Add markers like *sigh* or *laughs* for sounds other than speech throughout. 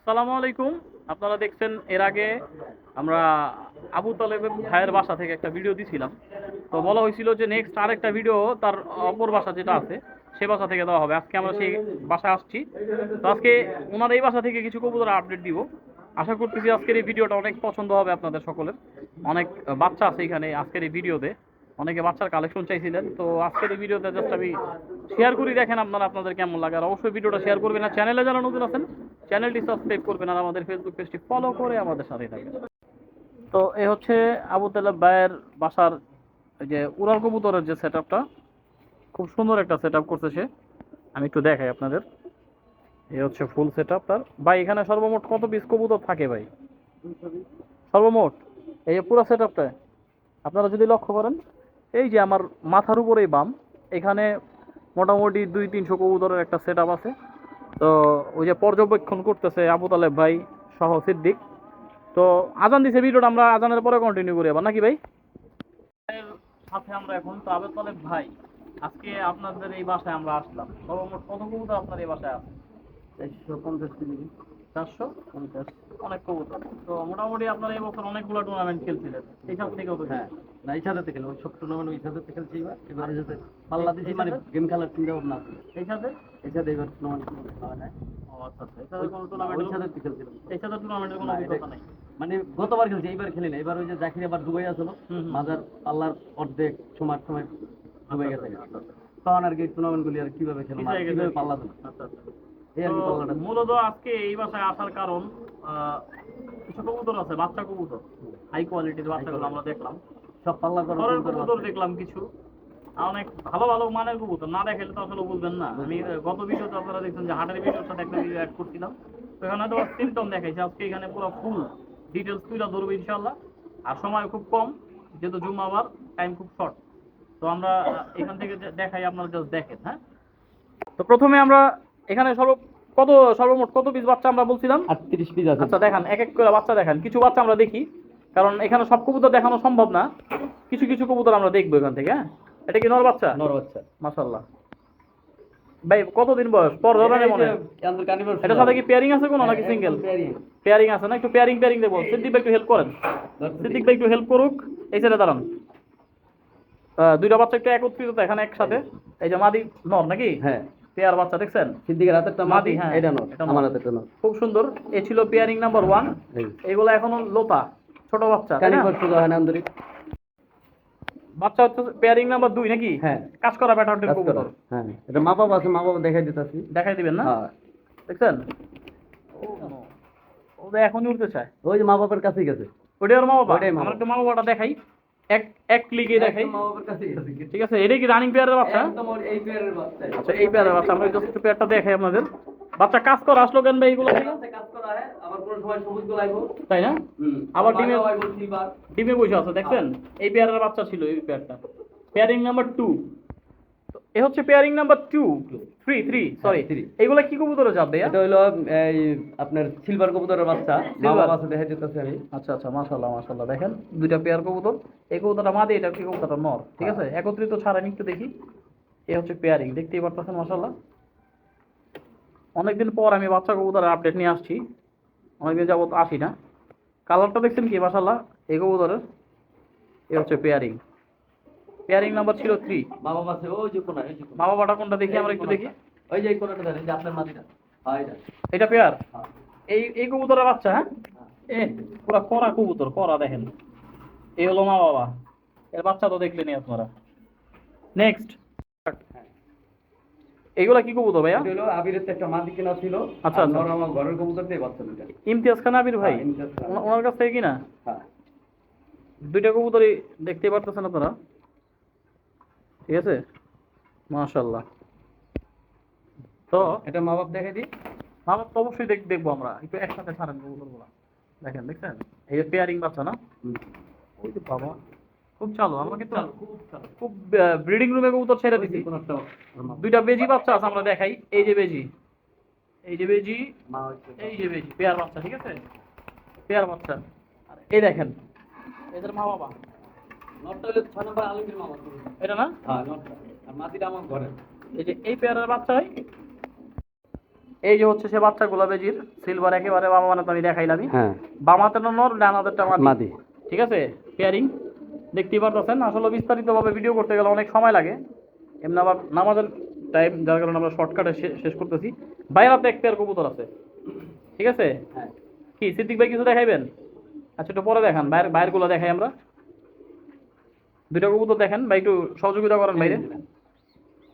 আসসালামু আলাইকুম। আপনারা দেখছেন এর আগে আমরা আবু তালেবের ভাইয়ের বাসা থেকে একটা ভিডিও দিছিলাম। তো বলা হয়েছিল যে নেক্সট আরেকটা ভিডিও তার অপর বাসা যেটা আছে, সে বাসা থেকে দেওয়া হবে। আজকে আমরা সেই বাসায় আসছি। তো আজকে ওনার এই বাসা থেকে কিছু কবুতর আপডেট দিব। আশা করতেছি আজকের এই ভিডিওটা অনেক পছন্দ হবে আপনাদের সকলের। অনেক বাচ্চা আছে এখানে আজকের এই ভিডিওতে। অনেকে বাচ্চার কালেকশন চাইছিলেন। তো আজকের এই ভিডিওতে জাস্ট আমি শেয়ার করি, দেখেন আপনারা আপনাদের কেমন লাগে। আর অবশ্যই ভিডিওটা শেয়ার করবেন। আর চ্যানেলে যারা নতুন আছেন চ্যানেলটি সাবস্ক্রাইব করবেন। আর আমাদের ফেসবুক পেজটি ফলো করে আমাদের সাথে থাকবেন। তো এ হচ্ছে আবু তালেব ভাইয়ের বাসার যে উড়াল কবুতরের যে সেট খুব সুন্দর একটা সেট আপ করছে সে। আমি একটু দেখাই আপনাদের। এ হচ্ছে ফুল সেট আপ তার। ভাই, এখানে সর্বমোট কত পিস কবুতর থাকে ভাই? সর্বমোট? এই যে পুরো সেট আপনারা যদি লক্ষ্য করেন এই যে আমার মাথার উপরেই বাম এখানে মোটামুটি দুই তিনশো কবুতরের একটা সেট আছে। তো ওই যে পর্যবেক্ষণ করতেছে আবু তালেব ভাই সহ সিদ্দিক। তো আজান দিছে ভিডিওটা আমরা আজানের পরে কন্টিনিউ করি আবার নাকি ভাই? সাথে আমরা এখন তো আবু তালেব ভাই আজকে আপনাদের এই বাসায় আমরা আসলাম। সর্বমোট কত কবুতর আপনার এই বাসায় আছে? চারশো পঞ্চাশ কেজি। চারশো পঞ্চাশ অনেক কবুতর। তো মোটামুটি আপনার এই বছর অনেকগুলো টুর্নামেন্ট খেলছিলেন। তো হ্যাঁ না এই সাথে খেলে ওই ছোট্ট টুর্নামেন্ট ওই সাথে খেলছি এবার। এবার সাথে পাল্লা দিয়েছি মানে গেম খেলার চিন্তা ভাবনা আছে এই সাথে? এই সাথে এবার টুর্নামেন্ট আচ্ছা আচ্ছা। নেই? মানে গতবার খেলছি এইবার খেলি না এবার ওই যে জাকির আবার দুবাই আসলো। মাজার পাল্লার অর্ধেক সময় সময় দুবাই গেছে। তখন আর কি টুর্নামেন্ট গুলি আর কীভাবে খেলো কীভাবে পাল্লা দিল মূলত আজকে এই বাসায় আসার কারণ কিছু কবুতর আছে বাচ্চা কবুতর। হাই কোয়ালিটির বাচ্চাগুলো আমরা দেখলাম। সব পাল্লা কবুতর কবুতর দেখলাম কিছু। অনেক ভালো ভালো মানের কবুতর। না দেখালে তো আসলে বুঝবেন না। আমি গত ভিডিওতে আপনারা দেখছেন যে হাটের ভিডিওর সাথে একটা ভিডিও অ্যাড করছিলাম। তো এখানে তো সিমটম দেখাইছে। আজকে এখানে পুরো ফুল ডিটেলস তুলে ধরবো ইনশাল্লাহ আর সময় খুব কম যেহেতু জুম্মাবার টাইম খুব শর্ট তো আমরা এখান থেকে দেখাই আপনারা জাস্ট দেখেন হ্যাঁ? তো প্রথমে আমরা এখানে সর্ব কত সর্বমোট কত পিস বাচ্চা আমরা বলছিলাম? আটত্রিশ পিস আছে। আচ্ছা দেখান এক এক করে বাচ্চা দেখান। কিছু বাচ্চা আমরা দেখি কারণ এখানে সব কবুতর দেখানো সম্ভব না। কিছু কিছু কবুতর আমরা দেখব এখান থেকে হ্যাঁ? এটা কি নর বাচ্চা? নর বাচ্চা। মাশাল্লাহ ভাই কতদিন বয়স? পর ধরনের মনে হয়? এটার সাথে কি পেয়ারিং আছে কোনো নাকি সিঙ্গেল পেয়ারিং আছে না? একটু পেয়ারিং পেয়ারিং দেবো। সিদ্দিক ভাই একটু হেল্প করেন। সিদ্দিক ভাই একটু হেল্প করুক। এই সাইডে দাঁড়ান। দুইটা বাচ্চা একটু একত্রিত এখানে একসাথে। এই যে মাদি নর নাকি? হ্যাঁ। পেয়ার বাচ্চা দেখছেন? সিদ্দিকের হাতেরটা মাদি, হ্যাঁ, এটা নর। আমার হাতেরটা নর খুব সুন্দর। এ ছিল পেয়ারিং নাম্বার ওয়ান। এগুলো এখনও লোতা ছোট বাচ্চা তাই না? হয় আন্তরিক। বাচ্চা হচ্ছে পেয়ারিং নাম্বার দুই নাকি? হ্যাঁ। কাজ করা কাজ করা। কবুতর। হ্যাঁ। এটা মা বাবা আছে মা বাবা দেখাই দিতেছি। দেখাই দিবেন না? হ্যাঁ। দেখছেন? ও তো এখনই উঠতে চায়। ওই যে মা বাবার কাছেই গেছে। ওটাই ওর মা বাবা? আমার। একটু মা বাবাটা দেখাই। এক এক ক্লিকে দেখাই। ঠিক আছে এটা কি রানিং পেয়ারের বাচ্চা? এই পেয়ারের বাচ্চা। আচ্ছা এই পেয়ারের বাচ্চা আমরা জাস্ট পেয়ারটা দেখাই আপনাদের। বাচ্চা কাজ করা আসলো কেন ভাই এগুলো কাজ করা হয়। আবার কোন সময় সবুজ গোলাইবো তাই না? আবার ডিমে- ডিমে বসে আছে দেখছেন? এই পেয়ারের বাচ্চা ছিল এই পেয়ারটা পেয়ারিং নাম্বার টু এ হচ্ছে pairing number two three three sorry হ্যাঁ। এগুলা কি কবুতরে যাবে এটা হলো এই আপনার সিলভার কবুতরের বাচ্চা? বাবা আছে দেখাই দিতেছি আমি। আচ্ছা আচ্ছা মাশাল্লাহ মাশাল্লাহ দেখেন দুইটা পেয়ার কবুতর। এই কবুতরটা মাদি এটা কি কবুতরটা নর ঠিক আছে? একত্রিত ছাড়া আমি একটু দেখি। এই হচ্ছে পেয়ারিং দেখতেই পারতেছেন মাশাল্লাহ অনেকদিন পর আমি বাচ্চা কবুতরের আপডেট নিয়ে আসছি। অনেকদিন যাবত আসি না। কালারটা দেখছেন কি মাশাল্লাহ এই কবুতরের এই হচ্ছে পেয়ারিং পেয়ারিং নাম্বার ছিল থ্রি মা বাবা আছে ওই যে কোনা মা বাবাটা কোনটা দেখি আমরা একটু দেখি। ওই যে কোনাটা দেখেন যে আপনার মাটিটা। হ্যাঁ এটা। পেয়ার হ্যাঁ। এই এই কবুতরের বাচ্চা হ্যাঁ? এ পুরা করা কবুতর করা দেখেন। এই হলো মা বাবা। এর বাচ্চা তো দেখলেনি আপনারা। নেক্সট এইগুলা কি কবুতর ভাইয়া? হলো আবিরের তো একটা মাদি কিনা ছিল। আচ্ছা, আচ্ছা। আমার ঘরের কবুতর দিয়ে বাচ্চা দুটা ইমতিয়াজ খান আবির ভাই? হ্যাঁ, ওনার কাছ থেকে কিনা? হ্যাঁ। দুইটা কবুতরই দেখতে পারতেছেন আপনারা? ঠিক আছে? মাশাল্লাহ তো এটা মা বাপ দেখাই দিই। মা বাবা তো অবশ্যই দেখ দেখব আমরা। একটু একসাথে ছাড়েন কবুতরগুলা দেখেন দেখছেন? এই যে পেয়ারিং বাচ্চা না? ওই যে বাবা। খুব চালু। আমরা কিন্তু খুব ব্রিডিং রুমে কবুতর ছেড়ে দিছি। দুইটা বেজি বাচ্চা আছে আমরা দেখাই। এই যে বেজি। এই যে বেজি। এই যে বেজি। পেয়ার বাচ্চা ঠিক আছে? পেয়ার বাচ্চা। আর এই দেখেন। এদের মা বাবা নটটা হলো ছয় নম্বর আলমগীর মামা এটা না? হ্যাঁ নটটা। আর মাদিটা আমার ঘরে। এই যে এই পেয়ারের বাচ্চা হয়? এই যে হচ্ছে সে বাচ্চা গোলাপেজির সিলভার একেবারে বাবা মানে তো আমি দেখাইলামই। হ্যাঁ। বাম নর ডান হাতেরটা মাদি মাদি ঠিক আছে? পেয়ারিং দেখতেই পারতেছেন? আসলে বিস্তারিতভাবে ভিডিও করতে গেলে অনেক সময় লাগে। এমনি আবার নামাজের টাইম যার কারণে আমরা শর্টকাটে শেষ করতেছি। বাইরাতে এক পেয়ার কবুতর আছে। ঠিক আছে? হ্যাঁ। কি সিদ্দিক ভাই কিছু দেখাইবেন? আচ্ছা একটু পরে দেখান। বাইরের বাইরেরগুলো দেখাই আমরা। দুইটা কবুতর দেখেন ভাই একটু সহযোগিতা করেন বাইরে।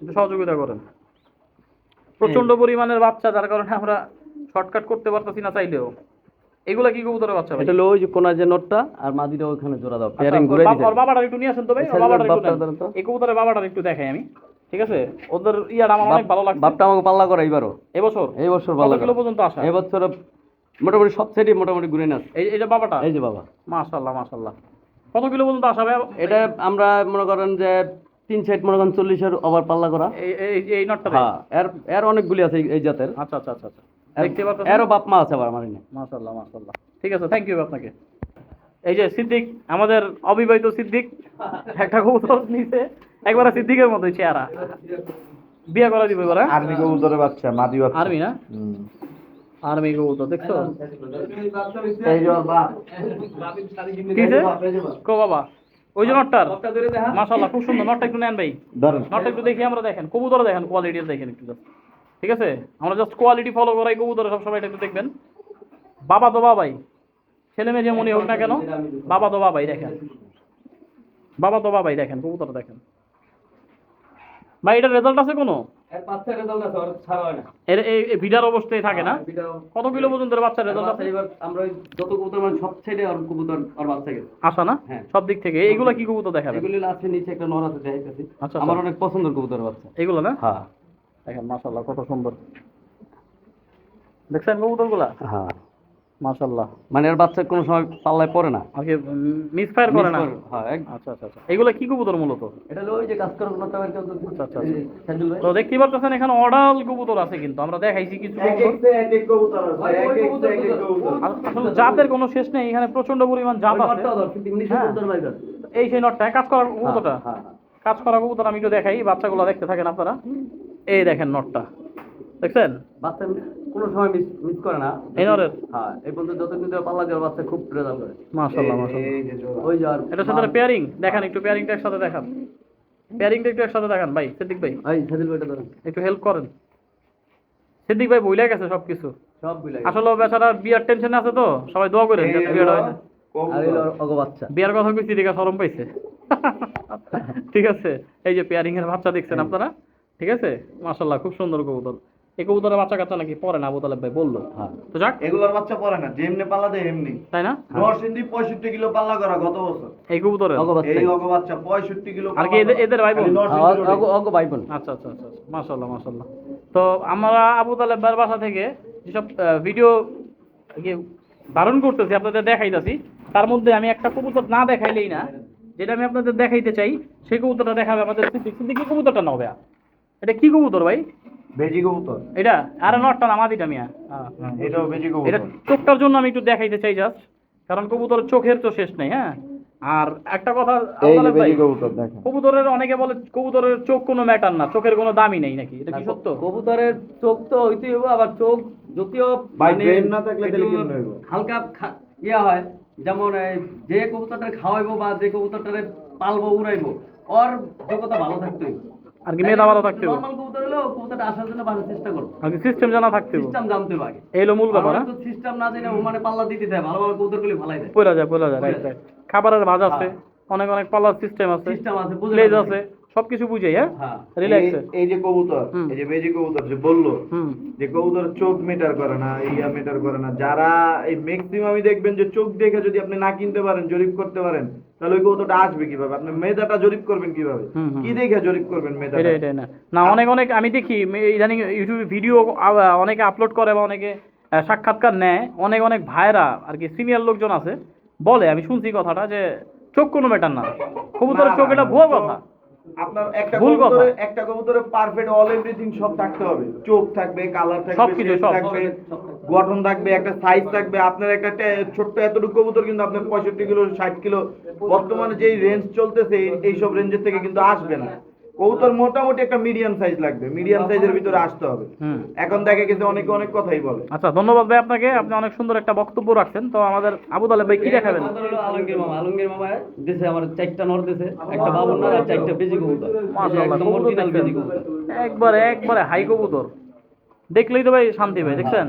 একটু সহযোগিতা করেন। প্রচণ্ড পরিমাণের বাচ্চা যার কারণে আমরা শর্টকাট করতে পারতেছি না চাইলেও। এগুলা কি কবুতরের বাচ্চা এটা যে কোনা যে নোটটা আর মাদিটা ওখানে জোড়া দাও পেয়ারিং ঘুরে বাবা- দিতে। ওর বাবাটার একটু নিয়ে আসেন তো ভাই আচ্ছা, একটু। এই কবুতরের বাবাটার একটু দেখাই আমি ঠিক আছে? ওদের ইয়াটা আমার অনেক ভালো লাগছে। বাপটা আমাকে পাল্লা করে এইবারও। এবছর? এই বছর কত পাল্লা কিলো পর্যন্ত আসা? এই বছর মোটামুটি সব সাইডে মোটামুটি ঘুরে না এই এটা বাবাটা? এই যে বাবা। মাশাআল্লাহ মাশাআল্লাহ কত কিলো পর্যন্ত আসা ভাই? এটা আমরা মনে করেন যে তিন সাইড মনে করেন চল্লিশের ওভার পাল্লা করা। এই নটটা হ্যাঁ এর এর অনেকগুলি আছে এই- জাতের। আচ্ছা আচ্ছা আচ্ছা আচ্ছা। দেখতে পাচ্ছেন? এরও বাপ মা আছে আবার আমার এখানে। মাশাআল্লাহ মাশাআল্লাহ। ঠিক আছে থ্যাংক ইউ আপনাকে। এই যে সিদ্দিক আমাদের অবিবাহিত সিদ্দিক একটা কবুতর নিছে। একবারে সিদ্দিকের মতোই চেহারা। বিয়ে করা দিবে এবার? আর্মি কবুতরের বাচ্চা মাদি বাচ্চা। আর্মি না? হুম। আর্মি কবুতর দেখছ? কো বাবা? ওই যে নটটার। বাপটা ধরে দেখা। মাশাআল্লাহ খুব সুন্দর। নটটা একটু নেন ভাই। নটটা একটু দেখি আমরা দেখেন। কবুতর দেখেন কোয়ালিটি দেখেন একটু ঠিক আছে? আমরা জাস্ট কোয়ালিটি ফলো করাই কবুতর সবসময় এটা একটু দেখবেন। বাবা তো বাবাই। ছেলে মেয়ে যেমনই হোক না কেন বাবা তো বাবাই দেখেন। বাবা তো বাবাই দেখেন কবুতর দেখেন। ভাই এটার রেজাল্ট আছে কোনো? এর ছাড়া হয় না। এর এই এই ভিডার অবস্থায় থাকে না? কত কিলো পর্যন্ত বাচ্চার রেজাল্ট আছে? এবার আমরা যত কবুতর মানে সব সাইডে ওর কবুতর ওর বাচ্চা গেছে। আসা না? হ্যাঁ। সব দিক থেকে। এইগুলা কি কবুতর দেখাবে এগুলি আছে নিচে একটা নর আছে দেখাইতেছি। আচ্ছা, আমার আচ্ছা। অনেক পছন্দের কবুতর বাচ্চা। না? হ্যাঁ। দেখেন কত সুন্দর। দেখছেন কবুতরগুলা? হ্যাঁ। মাশাল্লাহ মানে এর বাচ্চা কোনো সময় পাল্লায় পড়ে না। আগে মিসফায়ার করে না? হ্যাঁ আচ্ছা আচ্ছা আচ্ছা। এগুলো কি কবুতর মূলত? এটা হলো ওই যে কাজ করার কোনো টাকার কেউ তো- আচ্ছা, আচ্ছা, ভাই। তো দেখতেই পাচ্ছেন এখানে অডাল কবুতর আছে কিন্তু আমরা দেখাইছি কিছু কবুতর। আসলে জাতের কোনো শেষ নেই এখানে প্রচণ্ড পরিমাণ জাত আছে। হ্যাঁ। কর। এই সেই নটটা কাজ করার কবুতরটা? হ্যাঁ, হ্যাঁ। কাজ করা কবুতর আমি একটু দেখাই বাচ্চাগুলো দেখতে থাকেন আপনারা। এই দেখেন নটটা। দেখছেন? বাচ্চা কোনো সময় মিস মিস করে না। হ্যাঁ এই পর্যন্ত যত কিন্তু পাল্লা দেওয়ার বাচ্চা খুব রেজাল্ট করে। ওই যে আর এটার সাথে পেয়ারিং দেখান একটু পেয়ারিংটা একসাথে দেখান। পেয়ারিংটা একটু একসাথে দেখান ভাই সিদ্দিক ভাই। সাইদুল ভাইটা ধরেন। একটু হেল্প করেন। সিদ্দিক ভাই বইলে গেছে সবকিছু। সব গুলাই আসলে বেচারা বিয়ার টেনশনে আছে তো সবাই দোয়া করেন যাতে বিয়েটা হয় বিয়ার কথা কইছি দেখে শরম পাইছে। ঠিক আছে এই যে পেয়ারিং এর বাচ্চা দেখছেন আপনারা ঠিক আছে? মাশাল্লাহ খুব সুন্দর কবুতর। এই কবুতরের বাচ্চা কাচ্চা নাকি পরে না আবু তালেব ভাই বলল। হ্যাঁ। তো যাক। এগুলোর বাচ্চা পড়ে না যেমনি পাল্লা দেয় এমনি। তাই না? নরসিংদী পঁয়ষট্টি কিলো পাল্লা করা গত বছর। এই কবুতরের? এই অগ বাচ্চা পঁয়ষট্টি কিলো আর কি এদের- ভাই বোন? অগ ভাই বোন। আচ্ছা আচ্ছা আচ্ছা মাশাল্লাহ মাশাল্লাহ তো আমরা আবু তালেব ভাইয়ের বাসা থেকে যেসব ভিডিও ধারণ করতেছি আপনাদের দেখাইতেছি তার মধ্যে আমি একটা কবুতর না দেখাইলেই না যেটা আমি আপনাদের দেখাইতে চাই সেই কবুতরটা দেখাবে আমাদের সিদ্দিক সিদ্দিক কি কবুতরটা ভাইয়া? এটা কি কবুতর ভাই? বেজি কবুতর। এটা? আরে নটটা না মাদিটা মিয়া। হ্যাঁ। এটাও বেজি এটা চোখটার জন্য আমি একটু দেখাইতে চাই জাস্ট কারণ কবুতরের চোখের তো শেষ নেই হ্যাঁ? আর একটা কথা কবুতর কবুতরের অনেকে বলে কবুতরের চোখ কোনো ম্যাটার না চোখের কোনো দামই নেই নাকি এটা কি সত্য? কবুতরের চোখ তো হইতেই হবে আবার চোখ যদিও মানে না থাকলে? হালকা ইয়া হয় যেমন এই যে কবুতরটা খাওয়াইবো বা যে কবুতরটারে পালবো উড়াইবো ওর যোগ্যতা ভালো থাকতে হইব আর কি মেধা ভালো থাকতে হবে। নর্মাল কবুতর হলেও কবুতরটা আসার জন্য বাসার চেষ্টা করব। আর কি সিস্টেম জানা থাকতে হবে। সিস্টেম জানতে হবে এই হলো মূল ব্যাপার হ্যাঁ? তো সিস্টেম না জেনে ও মানে পাল্লা দিতে দেয় ভালো ভালো কবুতর গুলি ভালাই দেয় যায় যায় রাইট রাইট খাবারের ভাজ আছে। অনেক অনেক পাল্লার সিস্টেম আছে। সিস্টেম আছে প্লেজ আছে। সবকিছু বুঝাই হ্যাঁ? রিল্যাক্স এই- যে কবুতর এই যে বেজি কবুতর যে বলল যে কবুতর চোখ মেটার করে না ইয়া মেটার করে না যারা এই ম্যাক্সিমামই দেখবেন যে চোখ দেখে যদি আপনি না কিনতে পারেন জরিপ করতে পারেন তাহলে ওই কবুতরটা আসবে কীভাবে? আপনি মেধাটা জরিপ করবেন কীভাবে। কি দেখে জরিপ করবেন মেধাটা? না না অনেক অনেক আমি দেখি ইদানিং ইউটিউবে ভিডিও অনেকে আপলোড করে বা অনেকে সাক্ষাৎকার নেয়। অনেক অনেক ভাইরা আর কি সিনিয়র লোকজন আছে বলে আমি শুনছি কথাটা যে চোখ কোনো ম্যাটার না। কবুতরের চোখ এটা ভুয়া কথা। আপনার একটা কবুতরে একটা কবুতরে পারফেক্ট অল এভরিথিং সব থাকতে হবে। চোখ থাকবে কালার থাকবে সবকিছু। থাকবে গঠন থাকবে একটা সাইজ থাকবে। আপনার একটা ছোট্ট এতটুকু কবুতর কিন্তু আপনার পঁয়ষট্টি কিলো ষাট কিলো। বর্তমানে যেই রেঞ্জ চলতেছে এই- এইসব রেঞ্জের থেকে কিন্তু আসবে না। কবুতর মোটামুটি একটা মিডিয়াম সাইজ লাগবে। মিডিয়াম সাইজের ভিতরে আসতে হবে। এখন দেখা গেছে অনেকে অনেক কথাই বলে। আচ্ছা ধন্যবাদ ভাই আপনাকে। আপনি অনেক সুন্দর একটা বক্তব্য রাখছেন। তো আমাদের আবু তালেব ভাই কি দেখাবেন? আলমগীর মামা। আলমগীর মামা দেশে আমার চারটা নর দেশে একটা বাবুর নর আর চারটা বেজি কবুতর। মাশাআল্লাহ, একদম অরিজিনাল বেজি কবুতর। একবারে একবারে হাই কবুতর। দেখলেই তো ভাই শান্তি ভাই দেখছেন?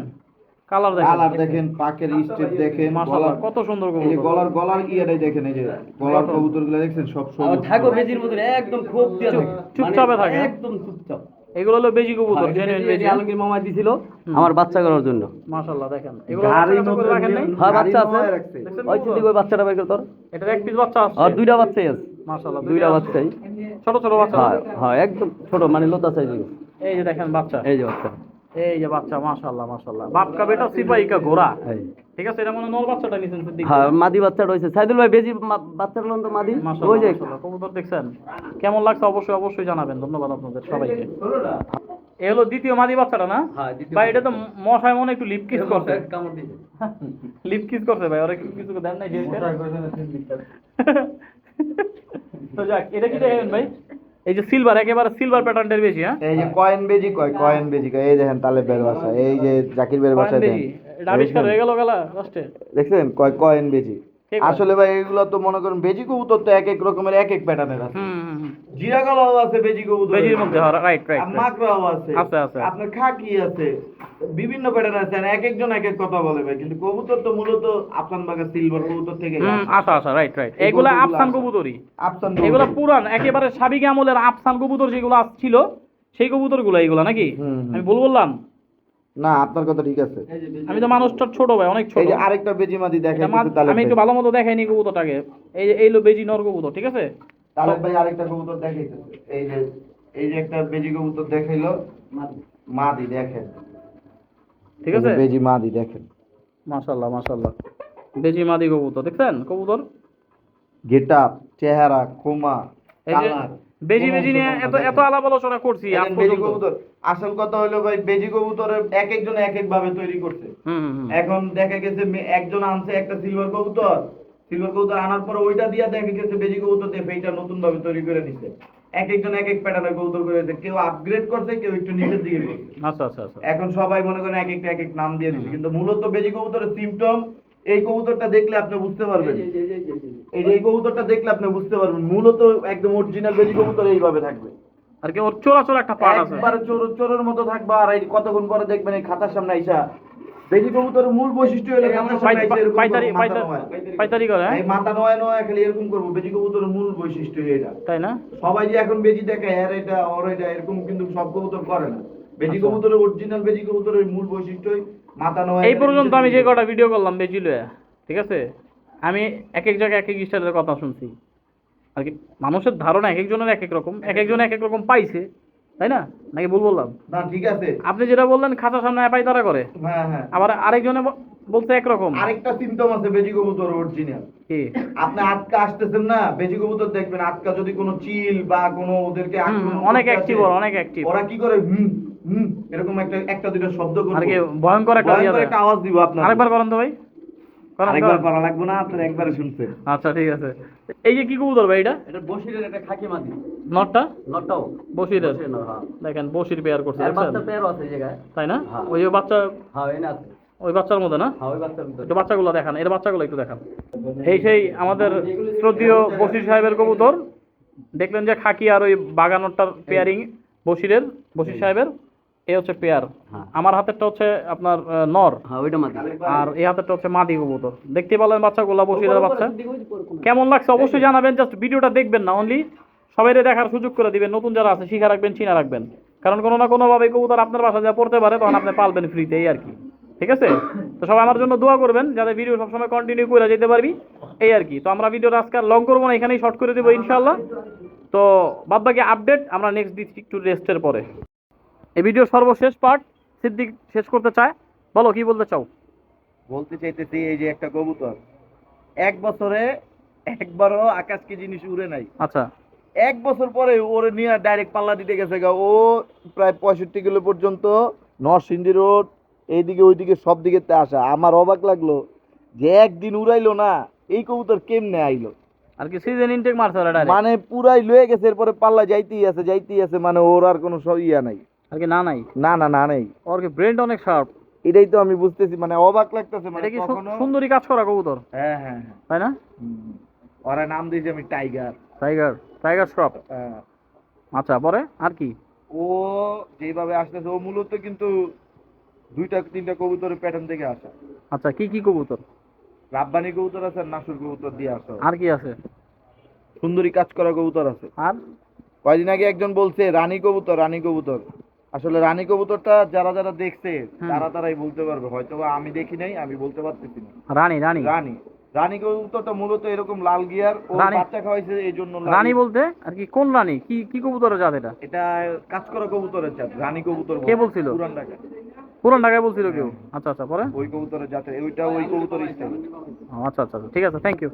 কালার কালার দেখেন। দেখেন পাকের স্টেপ দেখেন মাশাআল্লাহ কত সুন্দর এই গলার গলার ইয়েটাই দেখেন এই যে গলার কবুতরগুলো দেখছেন সব থাকো বেজির একদম খোপ দিয়ে চুপচাপে মানে থাকে। একদম চুপচাপ। এগুলো হলো বেজি কবুতর জেনুইন বেজি। বেজি আলমগীর মামা দিছিল আমার বাচ্চা করার জন্য। মাশাআল্লাহ দেখেন। এগুলো রাখেন নাই? হ্যাঁ বাচ্চা আছে। ওই কবুতর? চিন্তি ওই বাচ্চাটা বের কর তোর। এটার এক পিস বাচ্চা আছে। আর দুইটা বাচ্চাই আছে। মাশাআল্লাহ দুইটা বাচ্চাই। ছোট ছোট বাচ্চা। হ্যাঁ হ্যাঁ একদম ছোট মানে লোতা সাইজ এই যে দেখেন বাচ্চা। এই যে বাচ্চা। এই যে বাচ্চা মাশাআল্লাহ মাশাআল্লাহ। বাপ কা বেটা সিপাহি ঘোড়া। ঠিক আছে এটা মনে নর বাচ্চাটা নিছেন হ্যাঁ মাদি বাচ্চা রয়েছে সাইদুল ভাই বেজি মা- বাচ্চা রইল তো মাদি। ওই যে কবুতর দেখছেন? কেমন লাগছে? অবশ্যই অবশ্যই জানাবেন। ধন্যবাদ আপনাদের সবাইকে। এ হলো দ্বিতীয় মাদি বাচ্চাটা না? হ্যাঁ, ভাই এটা তো মশায় মনে একটু লিপ কিস করছে। *laughs* লিপ কিস করছে ভাই ওরা কিছু দেন নাই যে *laughs* তো যাক এটা কি দেখেন ভাই? এই যে সিলভার একেবারে সিলভার প্যাটার্নের বেশি হ্যাঁ? এই যে কয়েন বেজি কয় কয়েন বেজি কয় এই দেখেন তালে বের বাসা এই যে জাকির বের বাসা দেখেন। এটা আবিষ্কার হয়ে গেল গেলা লাস্টে দেখছেন? কয় কয়েন বেজি? আসলে ভাই এগুলো তো মনে করেন বেজি কবুতর তো এক এক রকমের এক এক প্যাটার্নের আছে। জিরা গলাও আছে বেজি কবুতর বেজির মধ্যে। রাইট রাইট মাকড়াও আছে। আছে, আছে। আপনার খাকি আছে। বিভিন্ন প্যাটার্ন আছে। এক একজন এক এক কথা বলে ভাই। কিন্তু কবুতর তো মূলত আফসান বাগের সিলভার কবুতর থেকে আচ্ছা আচ্ছা রাইট রাইট এগুলা আফসান কবুতরই। আফসান এগুলা পুরান একেবারে সাবিক আমলের আফসান কবুতর যেগুলো ছিল সেই কবুতরগুলো এইগুলা নাকি। আমি ভুল বললাম? না আপনার কথা ঠিক আছে। আমি তো মানুষটার ছোট ভাই অনেক ছোট। এই যে আরেকটা দেখেন মা- আমি একটু ভালো মতো দেখাইনি কবুতরটাকে। এই যে এই লো বেজি নর কবুতর ঠিক আছে? তালেব ভাই আরেকটা কবুতর দেখাইতেছে। এই যে এই যে একটা বেজি কবুতর দেখাইলো মাদি। দেখেন। ঠিক আছে? বেজি মাদি দেখেন। মাশাল্লাহ মাশাল্লাহ। বেজি মাদি কবুতর দেখছেন? কবুতর? গেটআপ চেহারা খোমা কালার। বেজি বেজি নিয়ে এত এত আলাপ আলোচনা করছি বেজি কবুতর আসল কথা হলো ভাই বেজি কবুতরের এক একজন এক এক ভাবে তৈরি করছে। এখন দেখা গেছে একজন আনছে একটা সিলভার কবুতর সিলভার কবুতর আনার পর ওইটা দিয়া দেখা গেছে বেজি কবুতর দিয়ে এইটা নতুন ভাবে তৈরি করে নিছে এক একজন এক এক প্যাটার্নের কবুতর করেছে কেউ আপগ্রেড করছে কেউ একটু নিচের দিকে করছে আচ্ছা আচ্ছা আচ্ছা। এখন সবাই মনে করেন এক একটা এক এক নাম দিয়ে দিচ্ছে কিন্তু মূলত বেজি কবুতরের সিমটম এই কবুতরটা দেখলে আপনি বুঝতে পারবেন। এই যে এই কবুতরটা দেখলে আপনি বুঝতে পারবেন। মূলত একদম অরিজিনাল বেজি কবুতর এইভাবে থাকবে। আর কি ওর চোরা চোরা একটা পাট আছে। একবারে চোর চোরের মতো থাকবে। আর এই কতক্ষণ পরে দেখবেন এই খাতার সামনে আইসা বেজি কবুতরের মূল বৈশিষ্ট্য হলো খাতার সামনে আইসা এরকম পাইতারি পাইতারি পাইতারি করে হ্যাঁ? এই মাথা নয় নয় খালি এরকম করব। বেজি কবুতরের মূল বৈশিষ্ট্য এটা। তাই না? সবাই যে এখন বেজি দেখে এর এটা ওর এটা এরকম কিন্তু সব কবুতর করে না। বেজি আচ্ছা। কবুতরের অরিজিনাল বেজি কবুতরের মূল বৈশিষ্ট্যই এই পর্যন্ত আমি যে কটা ভিডিও করলাম বেজি লয়ে ঠিক আছে? আমি এক এক জায়গায় এক এক স্টাইলের কথা শুনছি। আর কি মানুষের ধারণা এক একজনের এক এক রকম এক একজন এক এক রকম পাইছে তাই না? নাকি ভুল বললাম? না ঠিক আছে। আপনি যেটা বললেন খাঁচার সামনে এপাই তারা করে। হ্যাঁ হ্যাঁ। আবার আরেকজনে বলছে একরকম আরেকটা সিমটম আছে বেজি কবুতর অরিজিনাল কি? আপনি আটকা আসতেছেন না বেজি কবুতর দেখবেন আটকা যদি কোনো চিল বা কোনো ওদেরকে অনেক অ্যাক্টিভ অনেক অ্যাক্টিভ ওরা কি করে হুম হুম এরকম একটা একটা দুটো শব্দ আর কি ভয়ঙ্কর একটা ইয়ে ভয়ঙ্কর একটা আওয়াজ দিব আপনার আরেকবার করেন তো ভাই। আরেকবার করা লাগবে না আপনার একবার শুনছেন আচ্ছা ঠিক আছে। এই যে কি কবুতর ভাই এটা? এটা একটা খাকি মাদি। নটটা? নটটাও। হ্যাঁ। দেখেন বসির পেয়ার করছে আর বাচ্চা পেয়ারও আছে এই জায়গায়। তাই না? হ্যাঁ। ওই বাচ্চা হ্যাঁ এনে আছে। ওই বাচ্চার মধ্যে না? হ্যাঁ ওই বাচ্চার ভিতরে একটু বাচ্চাগুলো দেখান এর বাচ্চাগুলো একটু দেখান। এই সেই আমাদের শ্রদ্ধীয় বসির সাহেবের কবুতর। দেখলেন যে খাকি আর ওই বাগানোরটার পেয়ারিং বসিরের বসির সাহেবের? এই হচ্ছে পেয়ার। হ্যাঁ। আমার হাতেরটা হচ্ছে আপনার নর। হ্যাঁ আর এই হাতেরটা হচ্ছে মাদি কবুতর। দেখতে পেলেন বাচ্চাগুলো বসিরের বাচ্চা। কেমন লাগছে অবশ্যই জানাবেন জাস্ট ভিডিওটা দেখবেন না অনলি সবাইরে দেখার সুযোগ করে দিবেন নতুন যারা আছে শিখা রাখবেন চিনা রাখবেন। কারণ কোনো না কোনোভাবে কবুতর আপনার বাসা যা পড়তে পারে তখন আপনি পালবেন ফ্রিতে এই আর কি। ঠিক আছে? তো সবাই আমার জন্য দোয়া করবেন যাতে ভিডিও সবসময় কন্টিনিউ করে যেতে পারবি। এই আর কি। তো আমরা ভিডিওটা আজকে লং করব না এখানেই শর্ট করে দেবো ইনশাল্লাহ তো বাদ বাকি আপডেট আমরা নেক্সট দিচ্ছি একটু রেস্টের পরে। এই ভিডিও সর্বশেষ পার্ট সিদ্দিক শেষ করতে চায়। বলো কি বলতে চাও? বলতে চাইতেছি এই যে একটা কবুতর। এক বছরে একবারও আকাশ কি জিনিস উড়ে নাই। আচ্ছা। এক বছর পরে ওরে নিয়ে ডাইরেক্ট পাল্লা দিতে গেছে গা। ও প্রায় পঁয়ষট্টি কিলো পর্যন্ত নরসিংদী রোড এইদিকে ওইদিকে সব দিকে আসা। আমার অবাক লাগল যে একদিন উড়াইলো না এই কবুতর কেমনে আইলো? আর কি সিজন ইনটেক মারছে মানে পুরাই লয়ে গেছে এরপরে পাল্লা যাইতেই আছে যাইতেই আছে মানে ওর আর কোনো সব ইয়া নাই। আর কি না নাই? না না না নেই। ওর কি ব্রেন অনেক শার্প এটাই তো আমি বুঝতেছি মানে অবাক লাগতেছে মানে কি সুন্দরী কাজ করা কবুতর? হ্যাঁ হ্যাঁ হ্যাঁ। তাই না? ওরা নাম দিয়েছি আমি টাইগার টাইগার টাইগার শ্রপ। আচ্ছা পরে? আর কি? ও যেভাবে আসতেছে ও মূলত কিন্তু দুইটা তিনটা কবুতরের প্যাটার্ন থেকে আসে। আচ্ছা কি কি কবুতর? রাব্বানি কবুতর আছে আর নাসুর কবুতর দিয়ে আসে। আর কি আছে? সুন্দরী কাজ করা কবুতর আছে। আর? কয়দিন আগে একজন বলছে রানী কবুতর রানী কবুতর। আসলে রানী কবুতরটা যারা যারা দেখছে তারা তারাই বলতে পারবে। হয়তো আমি দেখি নাই আমি বলতে পারতেছি না। রানী রানী। রানী। রানী কবুতরটা মূলত এরকম লাল গিয়ার ও বাচ্চা খাওয়াইছে এই জন্য রানী বলতে আর কি কোন রানী? কি কি কবুতরের জাত এটা? এটা কাজ করা কবুতরের জাত রানী কবুতর কে বলছিল? পুরান ঢাকা পুরান ঢাকায় বলছিল কেউ? আচ্ছা আচ্ছা পরে? ওই কবুতরের জাতের ওইটা ওই কবুতর স্টাইল আচ্ছা আচ্ছা আচ্ছা। ঠিক আছে থ্যাংক ইউ